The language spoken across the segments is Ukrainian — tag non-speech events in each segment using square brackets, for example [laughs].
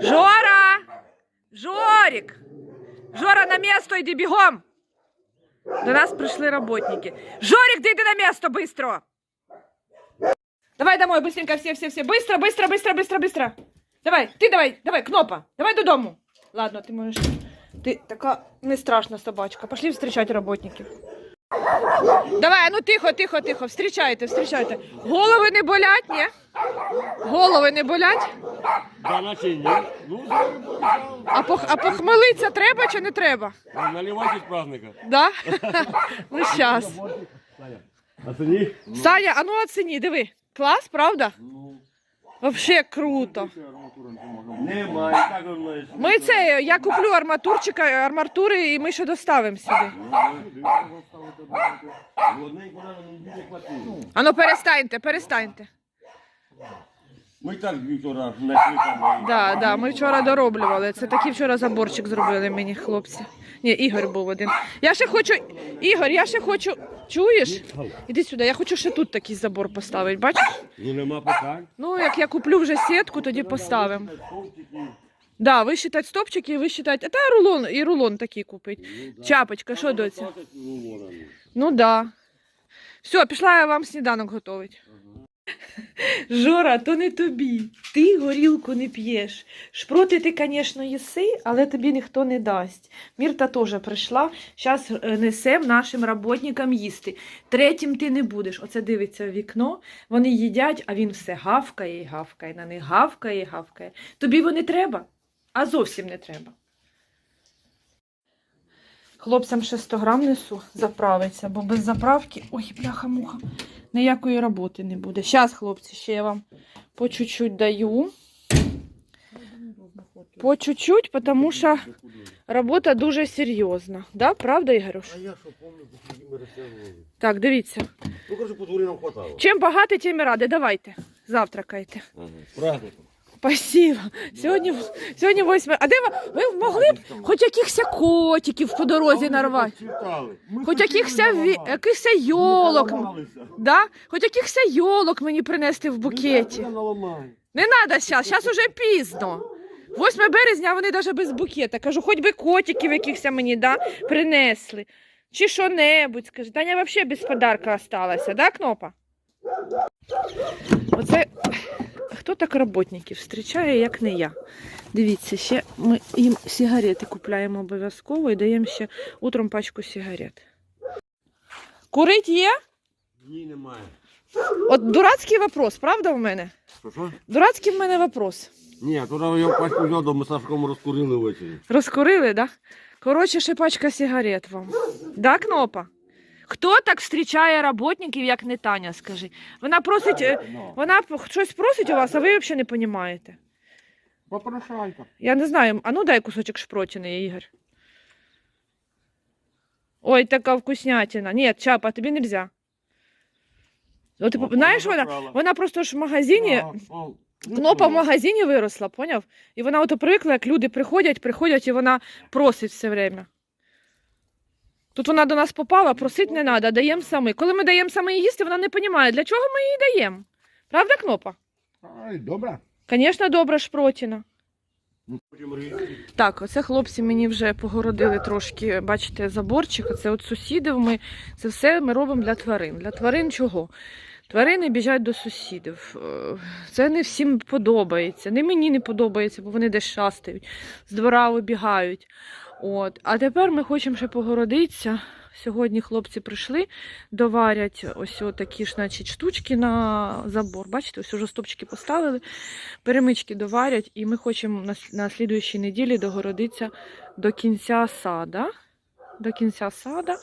Жора! Жорик! Жора, на место йди бігом! До нас прийшли работники. Жорик, да йди на место, быстро! Давай домой, быстренько, все, все, все. Быстро, быстро, быстро, быстро, быстро. Давай, ти давай, давай, кнопа. Давай додому. Ладно, ти можеш. Ти така не страшна собачка. Пошли встречать работників. Давай, ну тихо, тихо, тихо. Встрічайте, встрічайте. Голови не болять, ні? Голови не болять? Да, наче ні. Ну. А, пох, а похмелиться треба чи не треба? наливайтесь праздника. Да? [laughs] ну щас. Саня. Саня, а ну оціні, диви. Клас, правда? Вообще круто. Немає, так воно є. Ми це, я куплю арматурчика, арматури і ми ще доставимо сюди. Одненько рано не хватило. А ну перестаньте, перестаньте. Ми так вчора знайшли там. Да, да, ми вчора дороблювали. Це такий вчора заборчик зробили мені хлопці. Ні, Ігор був один. Я ще хочу, Ігор, я ще хочу. Чуєш? Іди сюди, я хочу ще тут такий забор поставити, бачиш? Ну нема питань. Ну, як я куплю вже сітку, тоді поставимо. Да, висчитати стопчики і висчитати. Та рулон, і рулон такий купить. Чапочка, що доця? Ну да. Все, пішла я вам сніданок готувати. Жора, то не тобі. Ти горілку не п'єш. Шпроти ти, звісно, їси, але тобі ніхто не дасть. Мірта теж прийшла. Зараз несем нашим роботникам їсти. Третім ти не будеш. Оце дивиться в вікно. Вони їдять, а він все гавкає і гавкає. На них гавкає і гавкає. Тобі вони треба, а зовсім не треба. Хлопцям ще 100 грам несу заправиться, бо без заправки. Ой, бляха-муха. Ніякої роботи не буде. Зараз, хлопці, ще я вам по чуть-чуть даю. По чуть-чуть, тому що робота дуже серйозна. Да? Правда, Ігорюш? А я що пам'ятаю, тоді ми розтягували. Так, дивіться. Ну, короче, по дворі нам хватало. Чим багато, тим і ради. Давайте. Завтракайте. Ага. Праздником. Спасибо. Сьогодні, сьогодні 8. А де ви, ви могли б хоч якихось котиків по дорозі нарвати? Хоч якихось ві- якихось йолок. Да? Хоч якихось йолок мені принести в букеті. Не треба зараз, зараз уже пізно. 8 березня, вони навіть без букета. Кажу, хоч би котиків якихось мені да, принесли. Чи що-небудь, скажи. Таня взагалі без подарка осталася, да, Кнопа? Оце хто так роботників зустрічає, як не я. Дивіться, ще ми їм сигарети купляємо обов'язково і даємо ще утром пачку сигарет. Курить є? Ні, немає. От дурацький вопрос, правда в мене? Що, що? Дурацький в мене вопрос. Ні, то я пачку взяв, ми Сашком розкурили ввечері. Розкурили, да? Коротше, ще пачка сигарет вам. Да, Кнопа? Хто так зустрічає роботників, як не Таня, скажи? Вона просить, е, вона п- щось просить у вас, а ви взагалі не розумієте. Попрошайка. Я не знаю, а ну дай кусочок шпротини, Ігор. Ой, така вкуснятина. Ні, чапа, тобі не можна. От, ти, знаєш, вона вона, забрала. вона просто ж в магазині, Кнопа в магазині виросла, поняв? І вона ото привикла, як люди приходять, приходять, і вона просить все время. Тут вона до нас попала, просить не треба, даємо самі. Коли ми даємо саме їсти, вона не розуміє, для чого ми їй даємо. Правда, Кнопа? Ай, добре. Звісно, добра шпротіна. Так, оце хлопці мені вже погородили трошки, бачите, заборчик. Це от сусідів ми. Це все ми робимо для тварин. Для тварин чого? Тварини біжать до сусідів. Е, Це не всім подобається. Не мені не подобається, бо вони десь шастають, з двора вибігають. От. А тепер ми хочемо ще погородитися. Сьогодні хлопці прийшли, доварять ось такі ж значить, штучки на забор. Бачите, ось уже стопчики поставили, перемички доварять, і ми хочемо на, на слідуючій неділі догородитися до кінця сада. До кінця сада.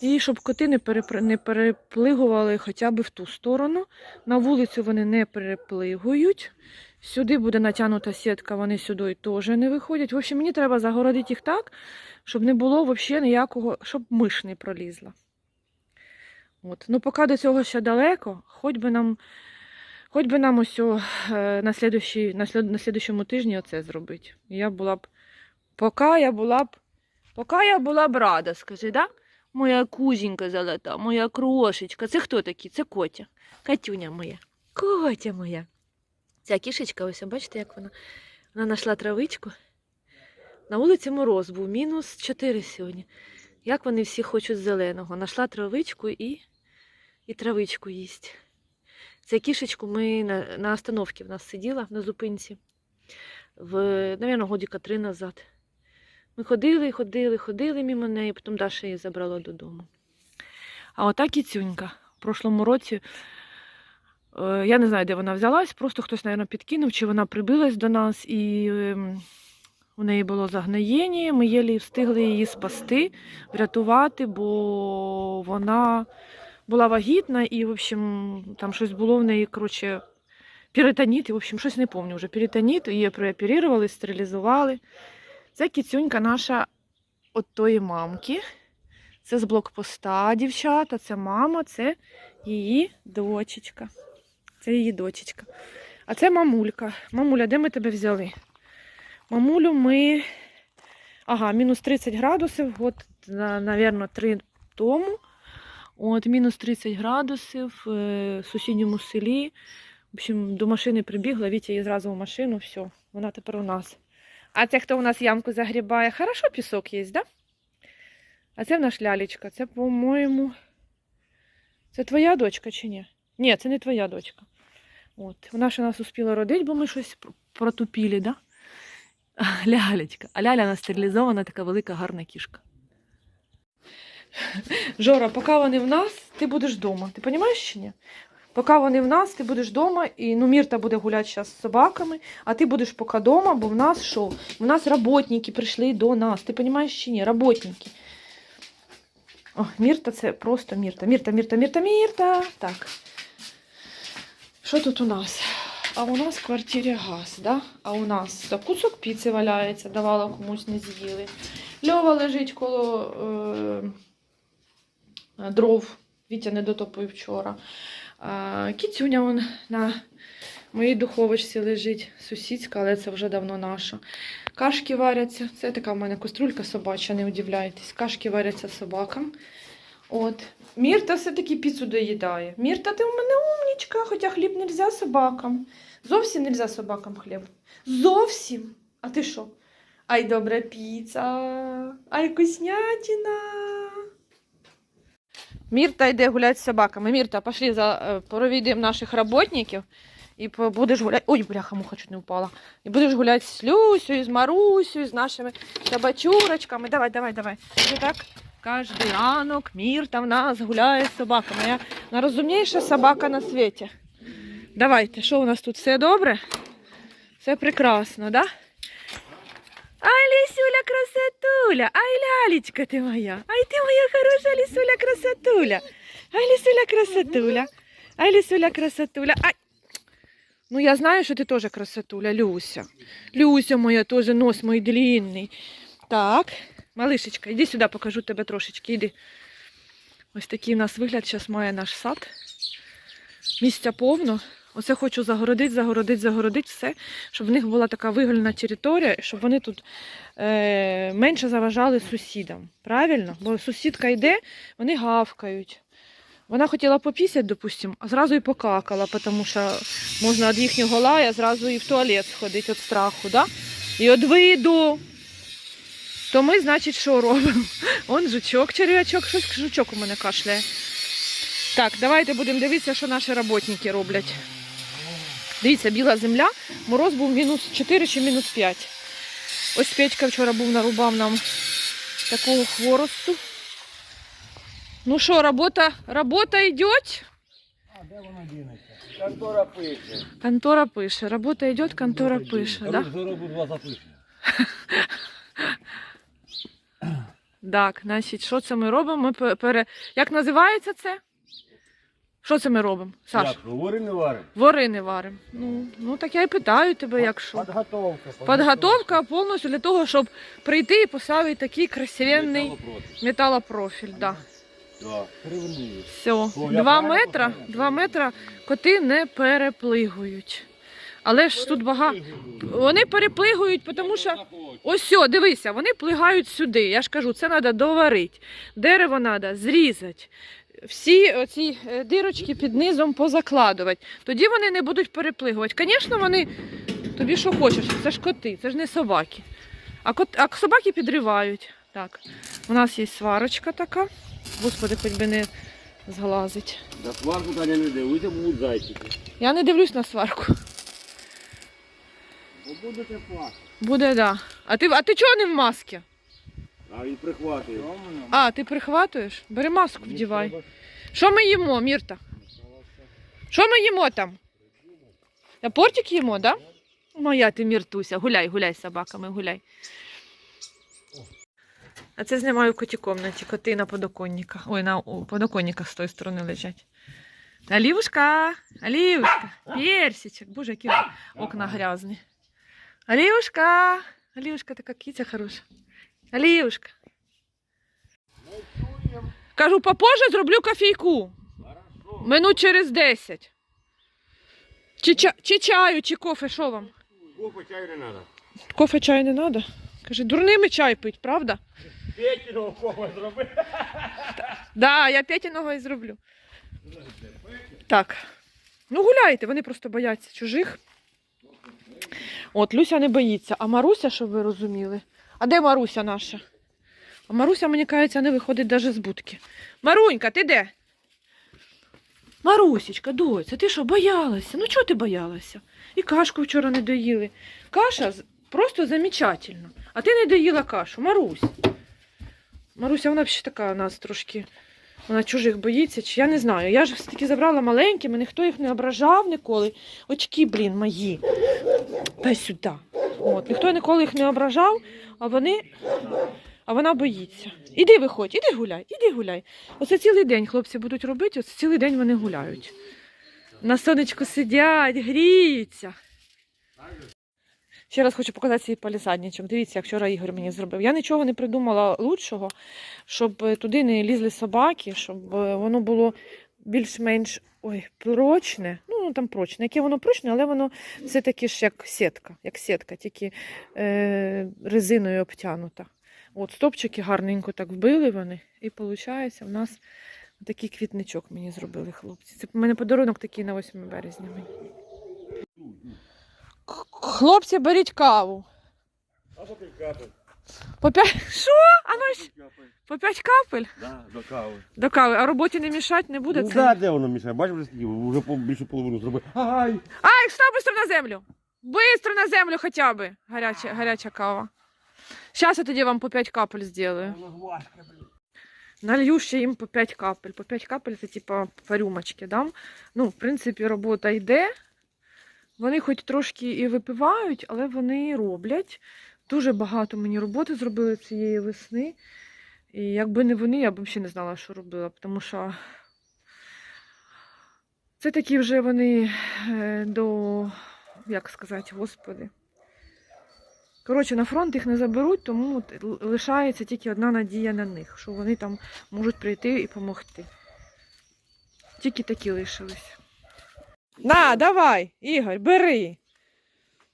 І щоб коти не, перепр... не переплигували хоча б в ту сторону. На вулицю вони не переплигують. Сюди буде натягнута сітка, вони сюди теж не виходять. В общем, мені треба загородити їх так, щоб не було взагалі ніякого, щоб миш не пролізла. От. Ну, поки до цього ще далеко, хоч би нам, хоч би нам ось о, е, на, слідущій, на, слід, на слідущому тижні оце зробити. Я була б, поки я була б, поки я була б рада, скажи, да? Моя кузінька золота, моя крошечка. Це хто такий? Це Котя. Катюня моя. Котя моя. Ця кішечка, ось бачите, як вона Вона знайшла травичку. На вулиці мороз був, мінус 4 сьогодні. Як вони всі хочуть зеленого. Нашла травичку і, і травичку їсть. Це кішечку ми на, на остановці в нас сиділа на зупинці. В, навірно, годіка три назад. Ми ходили, ходили, ходили мимо неї, потім Даша її забрала додому. А ота кіцюнька в прошлому році, я не знаю, де вона взялась, просто хтось, мабуть, підкинув, чи вона прибилась до нас, і ем, у неї було загноєння, ми єлі встигли її спасти, врятувати, бо вона була вагітна і, в общем, там щось було в неї, коротше, перитоніт, і, в общем, щось не пам'ятаю вже. Перитоніт, її прооперували, стерилізували. Це кіцюнька наша от тої мамки. Це з блокпоста дівчата, це мама, це її дочечка. Це її дочечка. А це мамулька. Мамуля, де ми тебе взяли? Мамулю ми. Ага, мінус 30 градусів, от, навірно, три тому. От, мінус 30 градусів е, в сусідньому селі. В общем, до машини прибігла, Вітя її зразу в машину, все, вона тепер у нас. А це хто у нас ямку загрібає? Хорошо пісок є, да? А це в нас лялечка. Це, по-моєму. Це твоя дочка чи ні? Ні, це не твоя дочка. От. Вона ще нас успіла родити, бо ми щось пр- протупілі, да? [laughs] Лялечка. А ляля нас стерилізована, така велика гарна кішка. Жора, поки вони в нас, ти будеш вдома. Ти розумієш чи ні? Поки вони в нас, ти будеш вдома, і ну, Мірта буде гуляти зараз з собаками, а ти будеш поки вдома, бо в нас що? У нас роботники прийшли до нас. Ти розумієш чи ні? Роботники. О, Мірта це просто Мірта. Мірта, Мірта, Мірта, Мірта. Так. Що тут у нас? А у нас в квартирі газ, да? А у нас кусок піци валяється, давала комусь не з'їли. Льова лежить коло е, дров. Вітя не дотопив вчора. А, кіцюня он на моїй духовочці лежить сусідська, але це вже давно наша. Кашки варяться. Це така в мене каструлька собача, не удивляйтесь. Кашки варяться собакам. От. Мірта все-таки піцу доїдає. Мірта, ти в мене умнічка, хоча хліб не можна собакам. Зовсім не можна собакам хліб. Зовсім. А ти що? Ай, добра піца. Ай, вкуснятина. Мірта йде гуляти з собаками. Мірта, пошли за е, провідуємо наших роботників і будеш гуляти. Ой, бляха, муха чуть не впала. І будеш гуляти з Люсею, з Марусею, з нашими собачурочками. Давай, давай, давай. Вже так кожен ранок Мірта в нас гуляє з собаками. Я найрозумніша собака на світі. Давайте, що у нас тут? Все добре? Все прекрасно, да? Ай, Лісюля, красотуля! Ай, лялечка ти моя! Ай, ти моя хороша Лісуля, красотуля! Ай, Лісуля, красотуля! Ай, Лісуля, красотуля! Ай! Ну, я знаю, що ти теж красотуля, Люся. Люся моя теж нос мой длинний. Так, малишечка, іди сюди, покажу тебе трошечки, іди. Ось такий у нас вигляд зараз має наш сад. Місця повно. Оце хочу загородити, загородити, загородити все, щоб в них була така вигольна територія, щоб вони тут е, менше заважали сусідам. Правильно? Бо сусідка йде, вони гавкають. Вона хотіла попісять, допустимо, а зразу і покакала, тому що можна від їхнього лая зразу і в туалет сходити від страху, да? і від виду. То ми, значить, що робимо? Он жучок, черв'ячок, щось жучок у мене кашляє. Так, давайте будемо дивитися, що наші роботники роблять. Дивіться, біла земля, мороз був мінус 4 чи мінус 5. Ось Петька вчора був нарубав нам такого хворосту. Ну що, робота, робота йде? А де вона дінеться? Контора пише. Контора пише. Робота йде, контора пише. Да? Заробу два запише. [laughs] Так, значить, що це ми робимо? Ми пере... Як називається це? Що це ми робимо? Саш? Як, говори не варим? Варини варимо. Ну, ну так я і питаю тебе, як що. Подготовка. Підготовка повністю для того, щоб прийти і поставити такий красивенний Металопрофіль. металопрофіль. Да. Да. Все. О, Два метра, два метра коти не переплигують. Але ж тут багато. Вони переплигують, тому що ось сьо, дивися, вони плигають сюди. Я ж кажу, це треба доварити. Дерево треба зрізати. Всі оці е, дирочки під низом позакладувати. Тоді вони не будуть переплигувати. Звісно, вони Тобі що хочеш, це ж коти, це ж не собаки. А, кот, а собаки підривають. Так, у нас є сварочка така. Господи, хоч би не зглазить. На сварку Таня не дивися, будуть зайчики. Я не дивлюсь на сварку. Бо будете плакати. Буде, да. А ти, а ти чого не в масці? А він прихватує. А, ти прихватуєш? Бери маску вдівай. Що ми їмо, Мірта? Що ми їмо там? Я портик їмо, да? Моя ти Міртуся. Гуляй, гуляй з собаками, гуляй. А це знімаю в коті комнаті. Коти на подоконниках. Ой, на у подоконниках з тої сторони лежать. Алівушка, Алівушка, персичок. Боже, які окна грязні. Алівушка, Алівушка, така киця хороша. Алівушка. Кажу, попозже зроблю кофійку. Минут через 10. Чи, ча- чи чаю, чи кофе, що вам? Кофе чаю не треба. Кофе чаю не треба. Каже, дурними чай пить, правда? Петіного кого зроби. Да, я п'ятіного і зроблю. Так. Ну гуляйте, вони просто бояться чужих. От, Люся не боїться. А Маруся, щоб ви розуміли. А де Маруся наша? А Маруся, мені кажеться, не виходить навіть з будки. Марунька, ти де? Марусечка, доця, ти що, боялася? Ну чого ти боялася? І кашку вчора не доїли. Каша просто замечательно. А ти не доїла кашу, Марусь. Маруся, вона ще така у нас трошки. Вона чужих боїться, чи я не знаю. Я ж все-таки забрала маленькими, ніхто їх не ображав ніколи. Очки, блін, мої. Дай сюди. От, ніхто ніколи їх не ображав, а вони. А вона боїться. Іди виходь, іди гуляй, іди гуляй. Оце цілий день хлопці будуть робити, оце цілий день вони гуляють. На сонечку сидять, гріються. Ще раз хочу показати свій палісадничок. Дивіться, як вчора Ігор мені зробив. Я нічого не придумала лучшого, щоб е, туди не лізли собаки, щоб е, воно було більш-менш прочне. Ну, там прочне. Яке воно прочне, але воно все-таки ж як сітка, як сітка, тільки е, резиною обтянута. От стопчики гарненько так вбили вони, і виходить, в нас такий квітничок мені зробили хлопці. Це в мене подарунок такий на 8 березня. мені. Хлопці, беріть каву. А поки капель. По п'ять. Що? А ну ж по п'ять капель Да, до кави. до кави, а роботі не мішати не буде Ну це. да, де воно мішає? Бачиш, вже скільки? вже по- більше половину зробив. Ай! Ай, став быстро на землю. Быстро на землю хоча б. Гаряча, гаряча кава. Зараз я тоді вам по 5 капель зроблю. Налью ще їм по 5 капель. По 5 капель це типа по рюмочки дам. Ну, в принципі, робота йде. Вони хоч трошки і випивають, але вони роблять. Дуже багато мені роботи зробили цієї весни. І якби не вони, я б взагалі не знала, що робила, тому що це такі вже вони е, до, як сказати, господи. Коротше, на фронт їх не заберуть, тому лишається тільки одна надія на них, що вони там можуть прийти і допомогти. Тільки такі лишились. На, давай, Ігор, бери.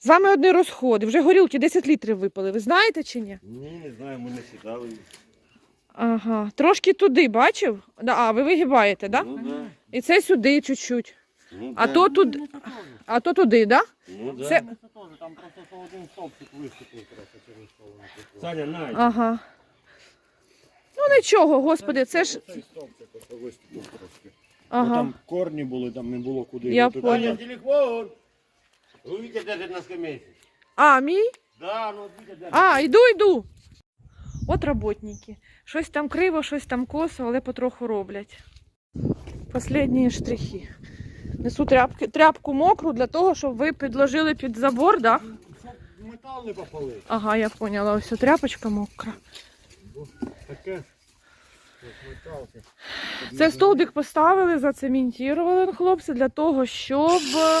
З вами одні розходи. Вже горілки 10 літрів випали. Ви знаєте чи ні? Ні, не знаю, ми не сідали. Ага. Трошки туди, бачив? Да, А, ви вигибаєте, так? Да? Ну да. І це сюди чуть-чуть. Ну, А да. то туди, а то туди, так? Да? Ну да. Це- Це теж, там просто один стовпчик виступив просто через стовпчик. Саня, на. Ага. Ну нічого, господи, це ж. Цей стовпчик виступив трошки. Ну, Ага. Там корні були, там не було куди. Я Ну, тут- понял. Телефон. Держить на скамейці. А, мій? Да, ну. А, йду, йду. От роботники. Щось там криво, щось там косо, але потроху роблять. Последні штрихи. Несу тряпки, тряпку мокру для того, щоб ви підложили під забор, да? Щоб метал не попалив. Ага, я поняла. Ось ця тряпочка мокра. Таке. Це столбик поставили, зацементували хлопці для того, щоб е,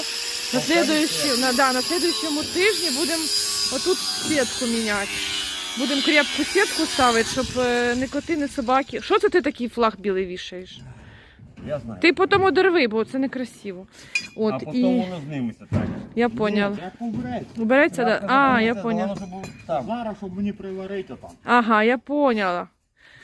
на, слідуючі- на, да, на слідуючому тижні будемо отут сітку міняти. Будемо крепку сітку ставити, щоб не коти, не собаки. Що це ти такий флаг білий вішаєш? Я знаю. Ти потім одерви, бо це некрасиво. От, а і воно зниметься, так. я поняла. Як убереться. Убереться, да? А, я поняла. Зараз, щоб мені приварити там. Ага, я поняла.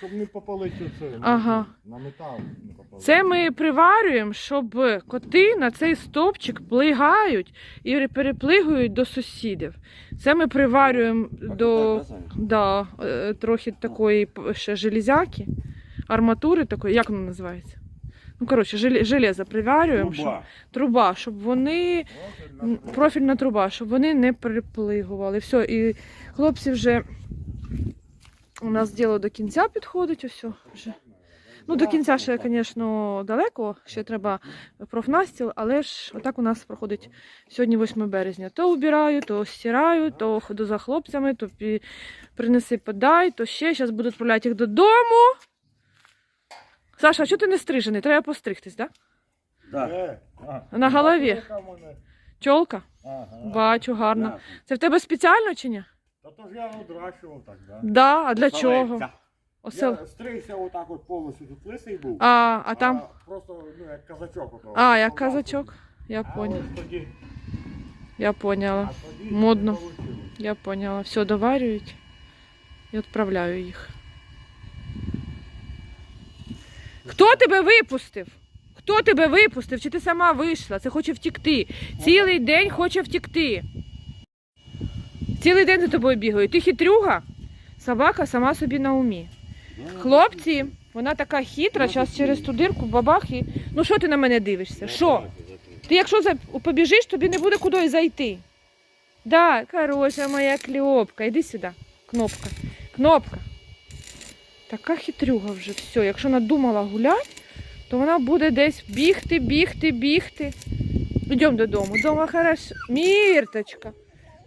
Щоб не попалити це. Ага. На метал не попалити. Це ми приварюємо, щоб коти на цей стовпчик плигають і переплигують до сусідів. Це ми приварюємо до да, е, трохи такої ще железяки, арматури такої, як воно називається? Ну, коротше, желе- железо приварюємо, щоб, Труба. труба, щоб вони м, профільна труба, щоб вони не приплигували. Все, і хлопці вже у нас діло до кінця підходить. Ось вже. Ну, до кінця ще, звісно, далеко, ще треба профнастіл, але ж отак у нас проходить сьогодні 8 березня. То убираю, то стираю, то ходу за хлопцями, то принеси подай, то ще. Зараз буду відправляти їх додому. Саша, а чого ти не стрижений? Треба постригтись, так? Да. Е, а, На голові. Чолка? Ага. Бачу, гарно. Да. Це в тебе спеціально чи ні? Та то ж я одращував так, да. Да, а для чого? Солеця. Осе... Я стригся отак от повністю тут лисий був. А, а там. просто, ну, як казачок. ото. А, як казачок. Я А поняла. ось тоді- Я а поняла. тоді не Модно. получилось. Я поняла. Все доварюють і відправляю їх. Хто тебе випустив? Хто тебе випустив? Чи ти сама вийшла? Це хоче втікти. Цілий день хоче втікти. Цілий день за тобою бігає. Ти хитрюга? Собака сама собі на умі. Хлопці, вона така хитра, зараз через ту дирку бабах і. Ну що ти на мене дивишся? Що? Ти якщо побіжиш, тобі не буде куди зайти. Да, хороша моя кльопка. Іди сюди. Кнопка. Кнопка. Така хитрюга вже все. Якщо надумала гуляти, то вона буде десь бігти, бігти, бігти. Йдемо додому. Дома хорошо. Мірточка.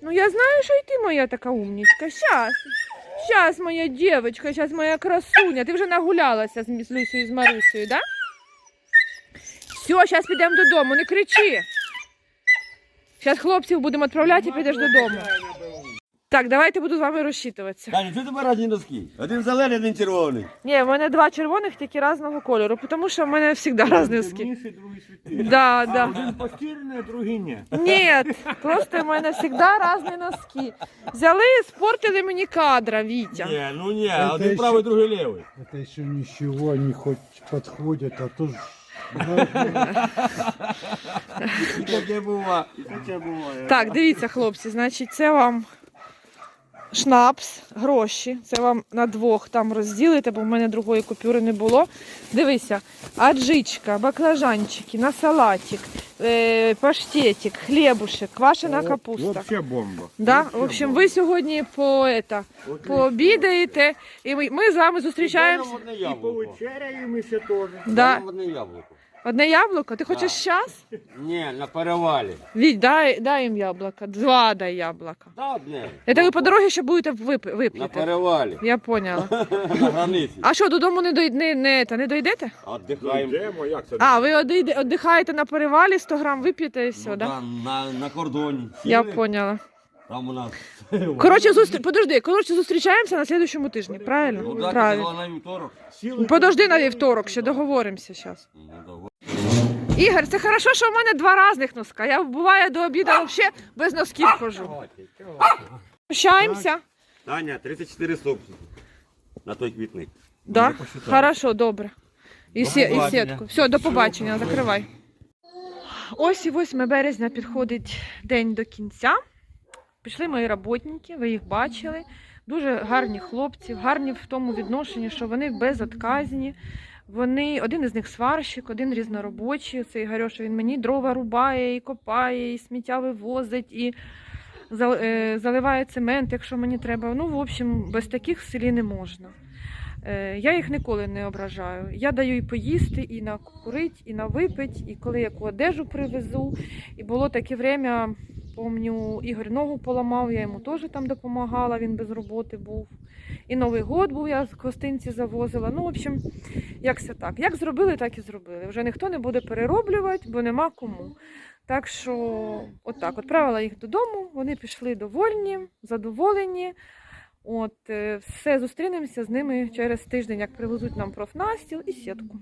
Ну я знаю, що і ти моя така умнічка. Щас. Щас, моя дівчинка, щас моя красуня. Ти вже нагулялася з, Люсею і з Марусею, да? Все, зараз підемо додому, не кричи. Зараз хлопців будемо відправляти і підеш додому. Так, давайте буду з вами розчитуватися. Таня, що тебе разні носки? Один зелений, один червоний. Ні, в мене два червоних, тільки різного кольору, тому що в мене завжди різні носки. Темніший, другий світліший. Да, да. Один постільний, а другий ні. Ні, просто в мене завжди різні носки. Взяли і спортили мені кадра, Вітя. Ні, ну ні, Це один ще- правий, другий лівий. Это еще ничего, они хоть подходят, а то ж... І таке бува. І таке буває. Так, дивіться, хлопці, значить, це вам шнапс, гроші. Це вам на двох там розділите, бо в мене другої купюри не було. Дивися, аджичка, баклажанчики, на салатик, е, паштетик, хлібушек, квашена капуста. Вообще бомба. Да? В общем, ви сьогодні по, это, пообідаєте, і ми, ми з вами зустрічаємося. Одне І яблуко. повечеряємо теж. Да. Одне яблуко. Одне яблуко. Ти хочеш щас? Ні, на перевалі. Віть, дай, дай їм яблука. Два дай яблука. Та одне. Это ви по дорозі ще будете вип, На вип'єте. перевалі. Я поняла. [laughs] На границі. А що, додому не, дой, не, не, та не дойдете? Отдихаємо. Йдемо, як це? А, ви одійде- віддихаєте на перевалі, 100 грам вип'єте і все, Ну, да? да, на, на кордоні. Я Сіли, поняла. Там у нас. [laughs] Коротше, зустр... подожди, коротше, зустрічаємося на слідуючому тижні, правильно? Ну, правильно? так, Правильно. на вівторок. Сіли. Подожди на вівторок, ще договоримося зараз. Ну, давай. Ігор, це хорошо, що в мене два різних носка. Я буває до обіду взагалі без носків хожу. Прощаємося. Таня, 34 стопки. На той квітник. Да? Хорошо, добре. І, сі... і сітку. Все, до побачення, закривай. Ось і 8 березня підходить день до кінця. Пішли мої роботники, ви їх бачили. Дуже гарні хлопці, гарні в тому відношенні, що вони безотказні. Вони, один із них сварщик, один різноробочий. Цей Гарьоша, він мені дрова рубає, і копає, і сміття вивозить, і е, заливає цемент, якщо мені треба. Ну, в общем, без таких в селі не можна. Е, Я їх ніколи не ображаю. Я даю і поїсти, і на курить, і на випить, і коли яку одежу привезу. І було таке время, помню, Ігор ногу поламав, я йому теж там допомагала, він без роботи був. І Новий год був, я з гостинці завозила. Ну, в общем, як це так. Як зробили, так і зробили. Вже ніхто не буде перероблювати, бо нема кому. Так що, отак, відправила їх додому, вони пішли довольні, задоволені. От, е, все, зустрінемося з ними через тиждень, як привезуть нам профнастіл і сітку.